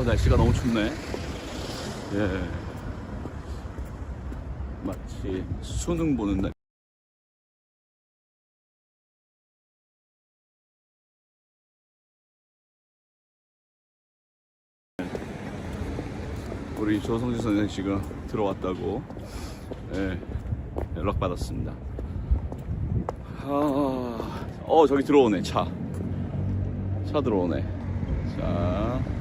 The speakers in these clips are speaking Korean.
아, 날씨가 너무 춥네. 예. 마치 수능 보는 날. 우리 조성주 선생 씨가 들어왔다고 예, 연락 받았습니다. 아, 어 저기 들어오네 차. 차 들어오네. 자,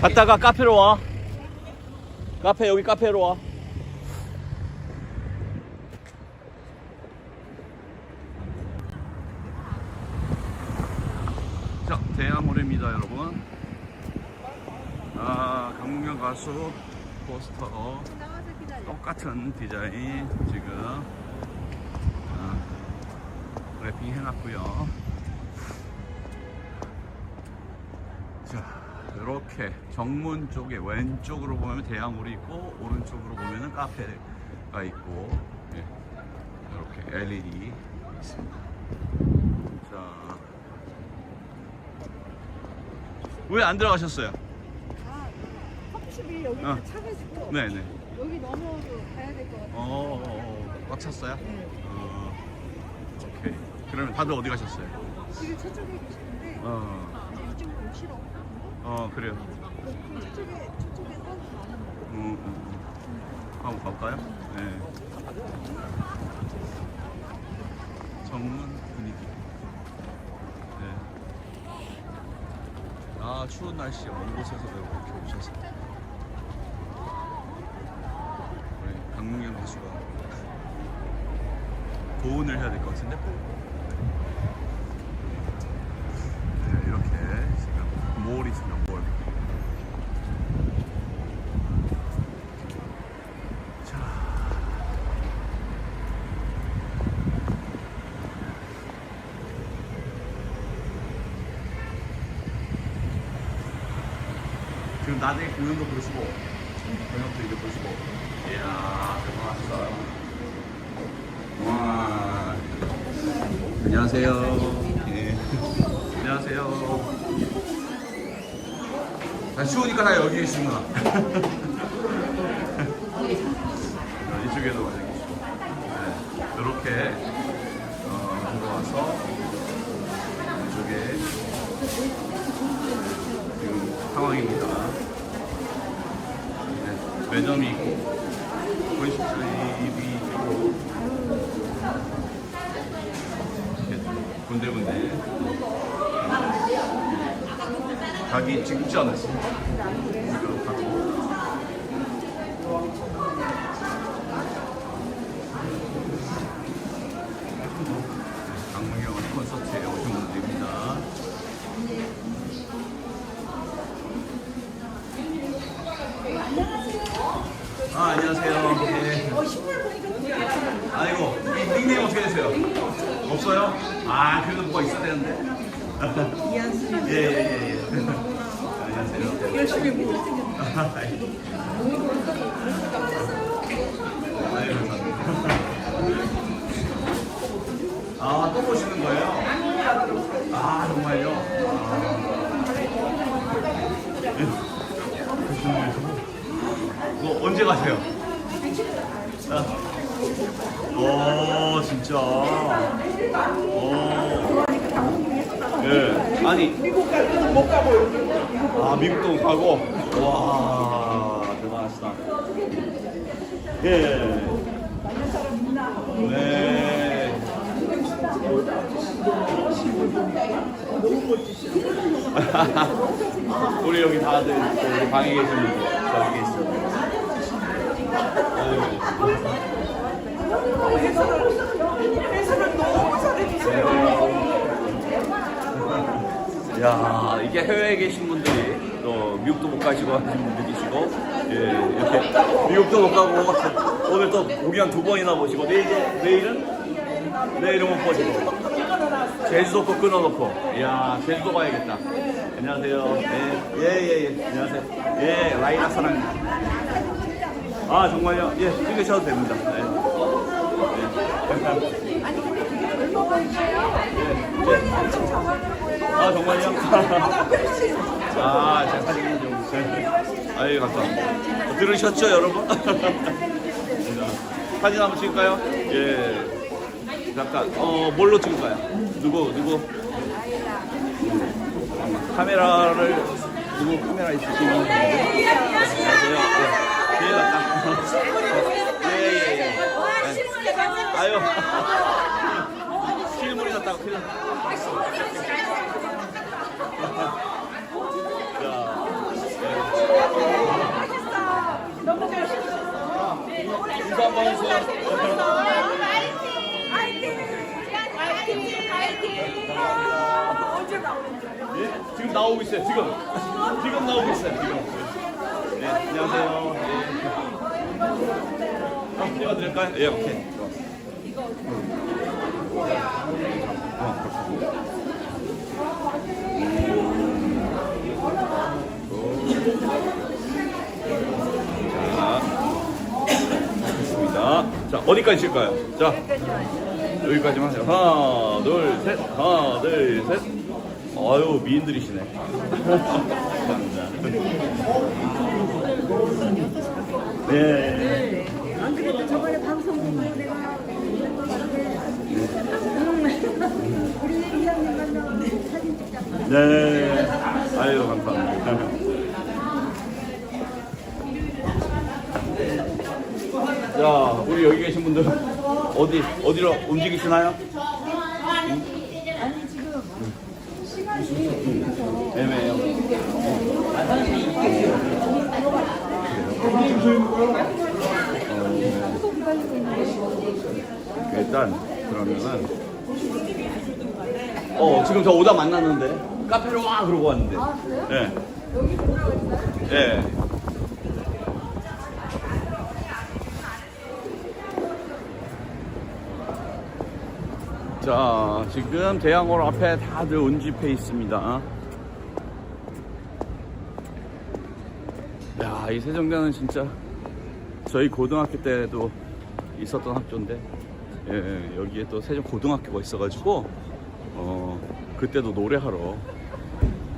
갔다가 카페로 와. 카페 여기 카페로 와. 자, 대야모래입니다, 여러분. 아, 강문경 가수 포스터 똑같은 디자인 지금 아, 랩핑 해놨고요. 자, 이렇게 정문 쪽에 왼쪽으로 보면 대야물이 있고 오른쪽으로 보면은 카페가 있고 예, 이렇게 LED 있습니다. 자, 왜 안 들어가셨어요? 아, 커피숍이 여기 어. 차가지고 네네. 여기 넘어도 가야 될 것 같아요. 어, 어, 어, 꽉 찼어요? 네. 어, 오케이. 그러면 다들 어디 가셨어요? 지금 저쪽에 계시는데 어, 이제 이쪽으로 오거든요. 어, 그래요. 저쪽에 저쪽에 음, 음. 한번 가볼까요? 네. 정문 분위기. 네. 아, 추운 날씨에 먼 곳에서 이렇게 오셔서. 우리 강문경 가수가 보온을 해야 될 것 같은데? 네, 이렇게 지금 몰이 있습니다, 몰. 자. 지금 나중에 공연도 보시고, 저녁도 이제 보시고. 이야, 대단하시다. 와. 안녕하세요. 예. 안녕하세요. 아, 추우니까 다 여기 계시구나. 자, 이쪽에도 많이 계시고 네, 이렇게 어, 들어와서 이쪽에 지금 상황입니다. 네, 매점이 있고 보이시트립이 있고. 이렇게 군데군데. 가기 직전에 지금 바로 강문경 콘서트에 오신 분들입니다. 아, 안녕하세요. 예. 아이고, 이 닉네임 어떻게 되세요? 없어요? 아, 그래도 뭐가 있어야 되는데. 예, 예, 예, 예. 안녕하세요. 열심히 보고 아이고. 아이고, 감사합니다. 아, 또 보시는 거예요? 아, 정말요? 아. 예. 너 언제 가세요? 아. 오, 진짜. 오. 예. 아니. 미국 못 가고. 아, 미국도 못 가고. 와, 대단하시다. 예. 네. 우리 여기 다들 여기 방에 계신 분들 저기 계시죠. 야 이게 해외에 계신 분들이 또 미국도 못 가시고 하신 분들이시고 예, 이렇게 미국도 못 가고 오늘 또 공연 두 번이나 보시고 내일 내일은? 내일은 못 보시고. 제주도 또 끊어놓고. 이야 제주도 가야겠다. 안녕하세요. 예예예 예, 예. 안녕하세요. 예 라이나 사랑입니다 아 정말요? 예 찍으셔도 됩니다. 네. 예. 아 정말요? 아 제가 사진 좀 아유 감사합니다 들으셨죠 여러분? 사진 한번 찍을까요? 예 잠깐 어 뭘로 찍을까요? 누구 누구 카메라를 누구 카메라 있으시면 안녕하세요 예. 뒤에 갔다 예예 예 아유 났다고 큰일 났다 인사 한번. 예? 지금 나오고 있어요. 지금. 지금 나오고 있어요. 지금. 네, 안녕하세요. 네. 한번 찍어드릴까요? 예, 오케이. 좋았어. 자, 어디까지 칠까요? 자, 여기까지만 해요. 하나, 둘, 셋. 하나, 둘, 셋. 아유, 미인들이시네. 감사합니다. 네. 안 그래도 저번에 방송 보고 내가 있는 거 같은데 우리 2학년 만나고 사진 찍자고 네. 아유, 감사합니다. 자, 우리 여기 계신 분들 어디 어디로 움직이시나요? 아니 지금 시간이 애매해요. 일단 그러면은 어 지금 저 오다 만났는데 카페로 와 그러고 왔는데. 아 그래요? 예. 여기 예. 자, 지금 대양홀 앞에 다들 운집해 있습니다. 야, 이 세종대는 진짜 저희 고등학교 때도 있었던 학교인데, 예, 여기에 또 세종 고등학교가 있어가지고, 어, 그때도 노래하러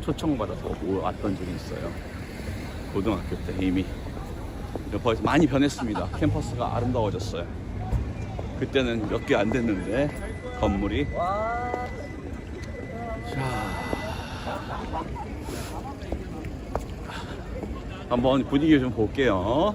초청받아서 오- 왔던 적이 있어요. 고등학교 때 이미. 벌써 많이 변했습니다. 캠퍼스가 아름다워졌어요. 그때는 몇 개 안 됐는데 건물이 자 한번 분위기 좀 볼게요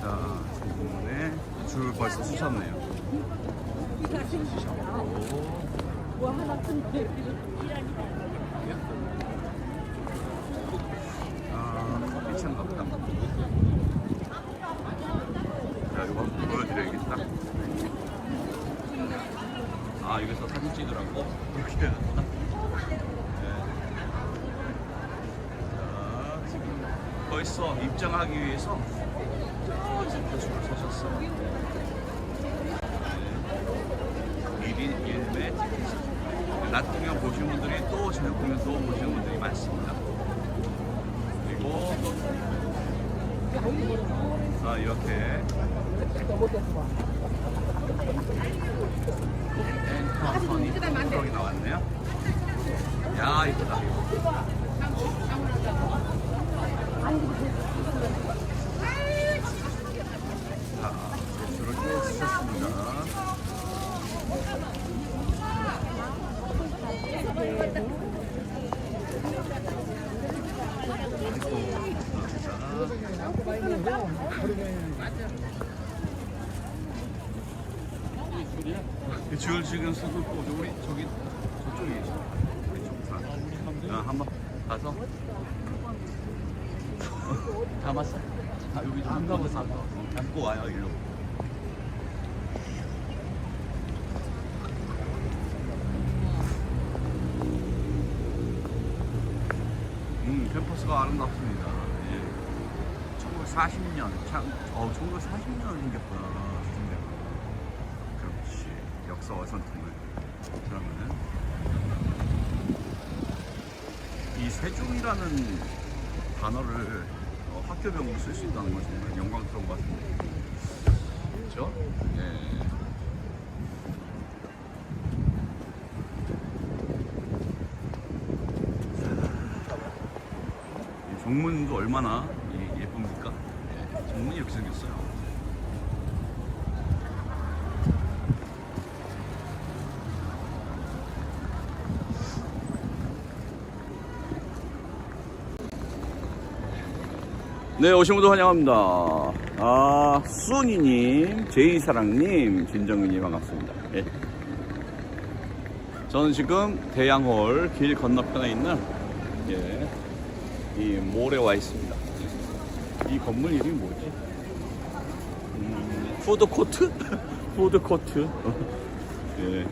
자 지금에 줄 벌써 서셨네요 아, 커피찬 같다. 자, 이거 한번 보여드려야겠다. 아, 여기서 사진 찍으라고? 이렇게 해야 되나? 네. 벌써 입장하기 위해서 저쪽부터 줄을 서셨어요. 네. 1인 1매 티켓이. 낮 공연 보신 분들이 또 저녁 공연 또 보시는 분들이 많습니다. 그리고 아 이렇게 엔터선이 여기 나왔네요. 야 이쁘다. 자, 이렇게 쓰셨습니다. 그줄 지금 서고 있고 우리 저기 저쪽에 계셔. 왼쪽 산. 어, 한번 가서 담았어. 아 여기 좀 담고 사서 담고 와요 일로. 음 캠퍼스가 아름답습니다. 예. 1940년 참, 어 1940년에 생겼구나. 세종대가. 그렇지. 역사와 전통을. 그러면은 이 세종이라는 단어를 어, 학교명으로 쓸 수 있다는 건 정말 영광스러운 것 같은데. 그렇죠? 예. 이 정문도 얼마나? 예, 이 이렇게 생겼어요. 네, 오신 분들 환영합니다. 아, 수니님, 제이사랑님, 진정윤님 반갑습니다. 예. 저는 지금 대양홀 길 건너편에 있는 예, 이 몰에 와 있습니다. 이 건물 이름이 뭐지? 음, 푸드 코트? 푸드 코트. 예.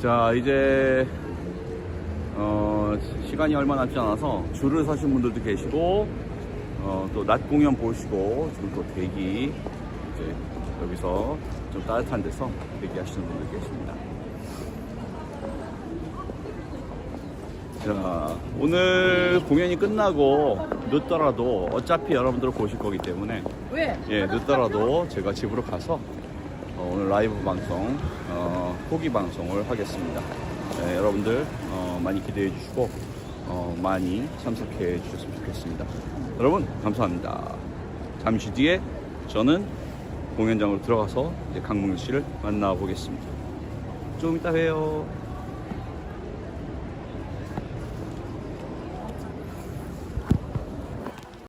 자, 이제 어, 시간이 얼마 남지 않아서 줄을 서신 분들도 계시고 어, 또 낮 공연 보시고 지금 또 대기 이제 여기서 좀 따뜻한 데서 대기하시는 분들 계십니다. 자, 오늘 공연이 끝나고 늦더라도 어차피 여러분들을 보실 거기 때문에 왜? 예, 늦더라도 제가 집으로 가서 어, 오늘 라이브 방송, 어, 후기 방송을 하겠습니다. 예, 여러분들 어, 많이 기대해 주시고 어, 많이 참석해 주셨으면 좋겠습니다. 여러분 감사합니다. 잠시 뒤에 저는 공연장으로 들어가서 이제 강문규 씨를 만나 보겠습니다. 좀 이따 봬요.